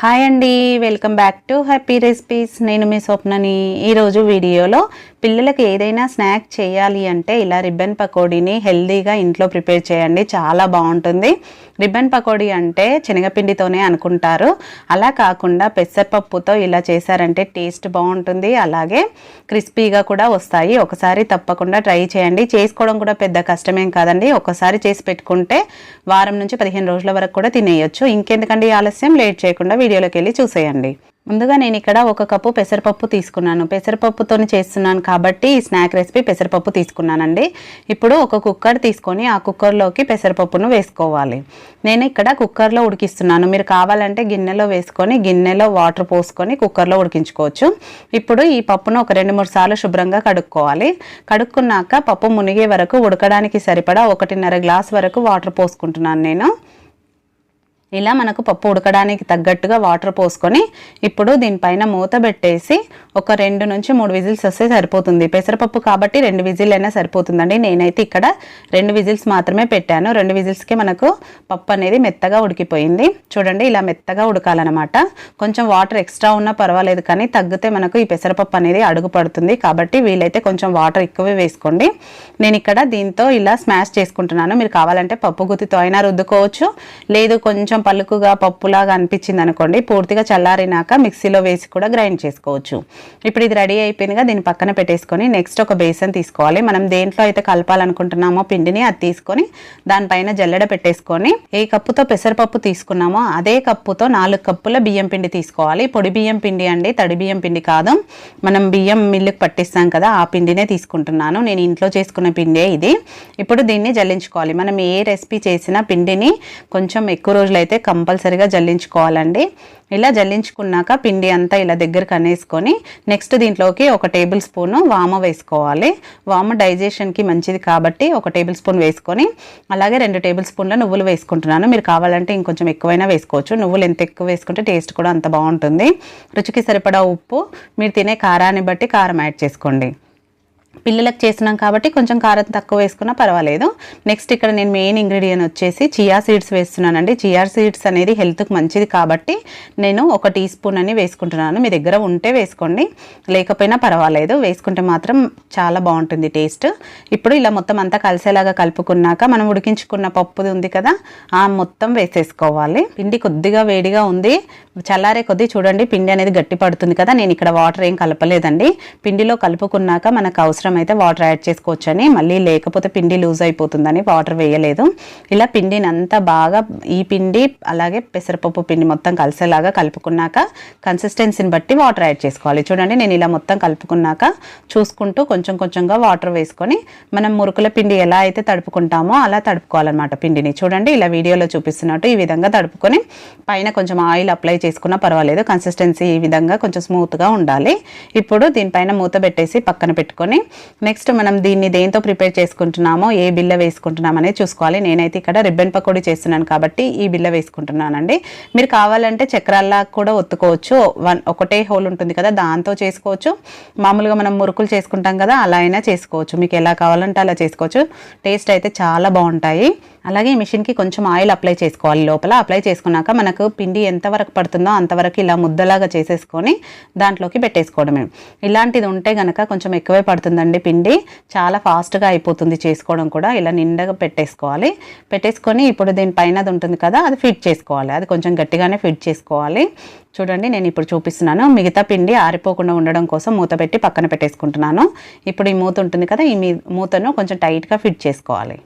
Hi అండి welcome back to happy recipes నేను మీ స్వప్నని ఈరోజు వీడియోలో పిల్లలకు ఏదైనా స్నాక్ చేయాలి అంటే ఇలా రిబ్బన్ పకోడీని హెల్దీగా ఇంట్లో ప్రిపేర్ చేయండి. చాలా బాగుంటుంది. రిబ్బన్ పకోడీ అంటే శనగపిండితోనే అనుకుంటారు. అలా కాకుండా పెసరపప్పుతో ఇలా చేశారంటే టేస్ట్ బాగుంటుంది. అలాగే క్రిస్పీగా కూడా వస్తాయి. ఒకసారి తప్పకుండా ట్రై చేయండి. చేసుకోవడం కూడా పెద్ద కష్టమేం కాదండి. ఒకసారి చేసి పెట్టుకుంటే వారం నుంచి పదిహేను రోజుల వరకు కూడా తినేయచ్చు. ఇంకెందుకండి ఆలస్యం? లేట్ చేయకుండా వీడియోలోకి వెళ్ళి చూసేయండి. ముందుగా నేను ఇక్కడ ఒక కప్పు పెసరపప్పు తీసుకున్నాను. పెసరపప్పుతో చేస్తున్నాను కాబట్టి ఈ స్నాక్ రెసిపీ పెసరపప్పు తీసుకున్నానండి. ఇప్పుడు ఒక కుక్కర్ తీసుకొని ఆ కుక్కర్లోకి పెసరపప్పును వేసుకోవాలి. నేను ఇక్కడ కుక్కర్లో ఉడికిస్తున్నాను. మీరు కావాలంటే గిన్నెలో వేసుకొని గిన్నెలో వాటర్ పోసుకొని కుక్కర్లో ఉడికించుకోవచ్చు. ఇప్పుడు ఈ పప్పును ఒక రెండు మూడు సార్లు శుభ్రంగా కడుక్కోవాలి. కడుక్కున్నాక పప్పు మునిగే వరకు ఉడకడానికి సరిపడా ఒకటిన్నర గ్లాస్ వరకు వాటర్ పోసుకుంటున్నాను నేను. ఇలా మనకు పప్పు ఉడకడానికి తగ్గట్టుగా వాటర్ పోసుకొని ఇప్పుడు దీనిపైన మూత పెట్టేసి ఒక రెండు నుంచి మూడు విజిల్స్ వస్తే సరిపోతుంది. పెసరపప్పు కాబట్టి రెండు విజిల్ అయినా సరిపోతుందండి. నేనైతే ఇక్కడ రెండు విజిల్స్ మాత్రమే పెట్టాను. రెండు విజిల్స్కి మనకు పప్పు అనేది మెత్తగా ఉడికిపోయింది. చూడండి ఇలా మెత్తగా ఉడకాలన్నమాట. కొంచెం వాటర్ ఎక్స్ట్రా ఉన్నా పర్వాలేదు కానీ తగ్గితే మనకు ఈ పెసరపప్పు అనేది అడుగు పడుతుంది. కాబట్టి వీలైతే కొంచెం వాటర్ ఎక్కువే వేసుకోండి. నేను ఇక్కడ దీంతో ఇలా స్మాష్ చేసుకుంటున్నాను. మీరు కావాలంటే పప్పు గుత్తితో అయినా రుద్దుకోవచ్చు. లేదు కొంచెం పలుకుగా పప్పులాగా అనిపించింది అనుకోండి పూర్తిగా చల్లారినాక మిక్సీలో వేసి కూడా గ్రైండ్ చేసుకోవచ్చు. ఇప్పుడు ఇది రెడీ అయిపోయిందిగా దీన్ని పక్కన పెట్టేసుకొని నెక్స్ట్ ఒక బేసన్ తీసుకోవాలి. మనం దేంట్లో అయితే కలపాలనుకుంటున్నామో పిండిని అది తీసుకొని దానిపైన జల్లెడ పెట్టేసుకొని ఏ కప్పుతో పెసరపప్పు తీసుకున్నామో అదే కప్పుతో నాలుగు కప్పుల బియ్యం పిండి తీసుకోవాలి. పొడి బియ్యం పిండి అండి తడి బియ్యం పిండి కాదు. మనం బియ్యం మిల్లుకు పట్టిస్తాం కదా ఆ పిండినే తీసుకుంటున్నాను. నేను ఇంట్లో చేసుకున్న పిండే ఇది. ఇప్పుడు దీన్ని జల్లించుకోవాలి. మనం ఏ రెసిపీ చేసినా పిండిని కొంచెం ఎక్కువ రోజులు అయితే కంపల్సరీగా జల్లించుకోవాలండి. ఇలా జల్లించుకున్నాక పిండి అంతా ఇలా దగ్గరకు అనేసుకొని నెక్స్ట్ దీంట్లోకి ఒక టేబుల్ స్పూన్ వామ వేసుకోవాలి. వామ డైజెషన్కి మంచిది కాబట్టి ఒక టేబుల్ స్పూన్ వేసుకొని అలాగే రెండు టేబుల్ స్పూన్ల నువ్వులు వేసుకుంటున్నాను. మీరు కావాలంటే ఇంకొంచెం ఎక్కువైనా వేసుకోవచ్చు. నువ్వులు ఎంత ఎక్కువ వేసుకుంటే టేస్ట్ కూడా అంత బాగుంటుంది. రుచికి సరిపడా ఉప్పు మీరు తినే కారాన్ని బట్టి కారం యాడ్ చేసుకోండి. పిల్లలకు చేసినాం కాబట్టి కొంచెం కారం తక్కువ వేసుకున్నా పర్వాలేదు. నెక్స్ట్ ఇక్కడ నేను మెయిన్ ఇంగ్రీడియంట్ వచ్చేసి చియా సీడ్స్ వేస్తున్నానండి. చియా సీడ్స్ అనేది హెల్త్కి మంచిది కాబట్టి నేను ఒక టీ స్పూన్ అని వేసుకుంటున్నాను. మీ దగ్గర ఉంటే వేసుకోండి. లేకపోయినా పర్వాలేదు. వేసుకుంటే మాత్రం చాలా బాగుంటుంది టేస్ట్ ఇప్పుడు ఇలా మొత్తం అంతా కలిసేలాగా కలుపుకున్నాక మనం ఉడికించుకున్న పప్పు ఉంది కదా ఆ మొత్తం వేసేసుకోవాలి. పిండి కొద్దిగా వేడిగా ఉంది. చల్లారే కొద్దీ చూడండి పిండి అనేది గట్టి పడుతుంది కదా నేను ఇక్కడ వాటర్ ఏం కలపలేదండి. పిండిలో కలుపుకున్నాక మనకు అవసరం అవసరమైతే వాటర్ యాడ్ చేసుకోవచ్చని మళ్ళీ లేకపోతే పిండి లూజ్ అయిపోతుందని వాటర్ వేయలేదు. ఇలా పిండిని అంతా బాగా ఈ పిండి అలాగే పెసరపప్పు పిండి మొత్తం కలిసేలాగా కలుపుకున్నాక కన్సిస్టెన్సీని బట్టి వాటర్ యాడ్ చేసుకోవాలి. చూడండి నేను ఇలా మొత్తం కలుపుకున్నాక చూసుకుంటూ కొంచెం కొంచెంగా వాటర్ వేసుకొని మనం మురుకుల పిండి ఎలా అయితే తడుపుకుంటామో అలా తడుపుకోవాలన్నమాట పిండిని. చూడండి ఇలా వీడియోలో చూపిస్తున్నట్టు ఈ విధంగా తడుపుకొని పైన కొంచెం ఆయిల్ అప్లై చేసుకున్నా పర్వాలేదు. కన్సిస్టెన్సీ ఈ విధంగా కొంచెం స్మూత్గా ఉండాలి. ఇప్పుడు దీనిపైన మూత పెట్టేసి పక్కన పెట్టుకొని నెక్స్ట్ మనం దీన్ని దేంతో ప్రిపేర్ చేసుకుంటున్నామో ఏ బిల్ల వేసుకుంటున్నాం అనేది చూసుకోవాలి. నేనైతే ఇక్కడ రిబ్బన్ పకోడీ చేస్తున్నాను కాబట్టి ఈ బిల్ల వేసుకుంటున్నానండి. మీరు కావాలంటే చక్రాల్లా కూడా ఒత్తుకోవచ్చు. వన్ ఒకటే హోల్ ఉంటుంది కదా దాంతో చేసుకోవచ్చు. మామూలుగా మనం మురుకులు చేసుకుంటాం కదా అలా అయినా చేసుకోవచ్చు. మీకు ఎలా కావాలంటే అలా చేసుకోవచ్చు. టేస్ట్ అయితే చాలా బాగుంటాయి. అలాగే ఈ మిషన్కి కొంచెం ఆయిల్ అప్లై చేసుకోవాలి లోపల. అప్లై చేసుకున్నాక మనకు పిండి ఎంతవరకు పడుతుందో అంతవరకు ఇలా ముద్దలాగా చేసేసుకొని దాంట్లోకి పెట్టేసుకోవడమే. ఇలాంటిది ఉంటే గనక కొంచెం ఎక్కువే పడుతుందండి పిండి. చాలా ఫాస్ట్గా అయిపోతుంది చేసుకోవడం కూడా. ఇలా నిండగా పెట్టేసుకోవాలి. పెట్టేసుకొని ఇప్పుడు దీనిపైన అది ఉంటుంది కదా అది ఫిట్ చేసుకోవాలి. అది కొంచెం గట్టిగానే ఫిట్ చేసుకోవాలి. చూడండి నేను ఇప్పుడు చూపిస్తున్నాను. మిగతా పిండి ఆరిపోకుండా ఉండడం కోసం మూత పెట్టి పక్కన పెట్టేసుకుంటున్నాను. ఇప్పుడు ఈ మూత ఉంటుంది కదా ఈ మీ- మూతను కొంచెం టైట్గా ఫిట్ చేసుకోవాలి.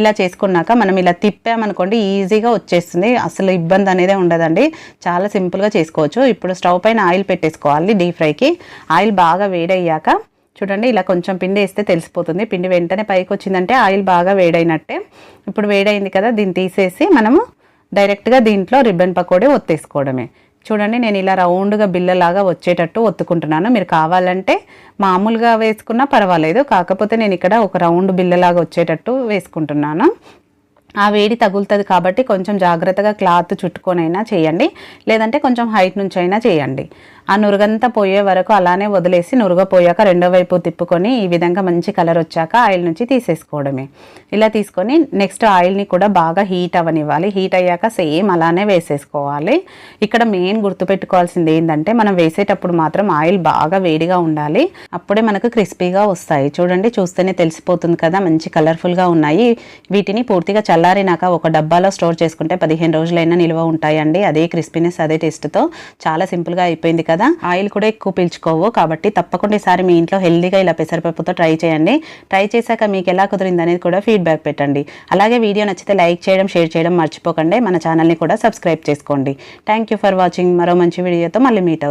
ఇలా చేసుకున్నాక మనం ఇలా తిప్పామనుకోండి ఈజీగా వచ్చేస్తుంది. అసలు ఇబ్బంది అనేది ఉండదండి. చాలా సింపుల్గా చేసుకోవచ్చు. ఇప్పుడు స్టవ్ పైన ఆయిల్ పెట్టేసుకోవాలి డీప్ ఫ్రైకి. ఆయిల్ బాగా వేడయ్యాక చూడండి ఇలా కొంచెం పిండి వేస్తే తెలిసిపోతుంది. పిండి వెంటనే పైకి వచ్చిందంటే ఆయిల్ బాగా వేడైనట్టే. ఇప్పుడు వేడైంది కదా దీన్ని తీసేసి మనము డైరెక్ట్గా దీంట్లో రిబ్బన్ పకోడీ ఒత్తేసుకోవడమే. చూడండి నేను ఇలా రౌండ్గా బిల్లలాగా వచ్చేటట్టు ఒత్తుకుంటున్నాను. మీరు కావాలంటే మామూలుగా వేసుకున్నా పర్వాలేదు. కాకపోతే నేను ఇక్కడ ఒక రౌండ్ బిల్లలాగా వచ్చేటట్టు వేసుకుంటున్నాను. ఆ వేడి తగులుతుంది కాబట్టి కొంచెం జాగ్రత్తగా క్లాత్ చుట్టుకొనైనా చేయండి. లేదంటే కొంచెం హైట్ నుంచి అయినా చేయండి. ఆ నురుగంతా పోయే వరకు అలానే వదిలేసి నురుగ పోయాక రెండో వైపు తిప్పుకొని ఈ విధంగా మంచి కలర్ వచ్చాక ఆయిల్ నుంచి తీసేసుకోవడమే. ఇలా తీసుకొని నెక్స్ట్ ఆయిల్ని కూడా బాగా హీట్ అవ్వనివ్వాలి. హీట్ అయ్యాక సేమ్ అలానే వేసేసుకోవాలి. ఇక్కడ మెయిన్ గుర్తుపెట్టుకోవాల్సింది ఏంటంటే మనం వేసేటప్పుడు మాత్రం ఆయిల్ బాగా వేడిగా ఉండాలి. అప్పుడే మనకు క్రిస్పీగా వస్తాయి. చూడండి చూస్తేనే తెలిసిపోతుంది కదా మంచి కలర్ఫుల్గా ఉన్నాయి. వీటిని పూర్తిగా చల్లారినాక ఒక డబ్బాలో స్టోర్ చేసుకుంటే పదిహేను రోజులైనా నిల్వ ఉంటాయండి. అదే క్రిస్పీనెస్ అదే టేస్ట్తో. చాలా సింపుల్గా అయిపోయింది కదా? ఆయిల్ కూడా ఎక్కువ పీల్చుకోవు. కాబట్టి తప్పకుండా ఈసారి మీ ఇంట్లో హెల్దీగా ఇలా పెసరపప్పుతో ట్రై చేయండి. ట్రై చేశాక మీకు ఎలా కుదిరింది అనేది కూడా ఫీడ్బ్యాక్ పెట్టండి. అలాగే వీడియో నచ్చితే లైక్ చేయడం షేర్ చేయడం మర్చిపోకండి. మన ఛానల్ని కూడా సబ్స్క్రైబ్ చేసుకోండి. థ్యాంక్ యూ ఫర్ వాచింగ్ మరో మంచి వీడియోతో మళ్ళీ మీట్ అవుతాం.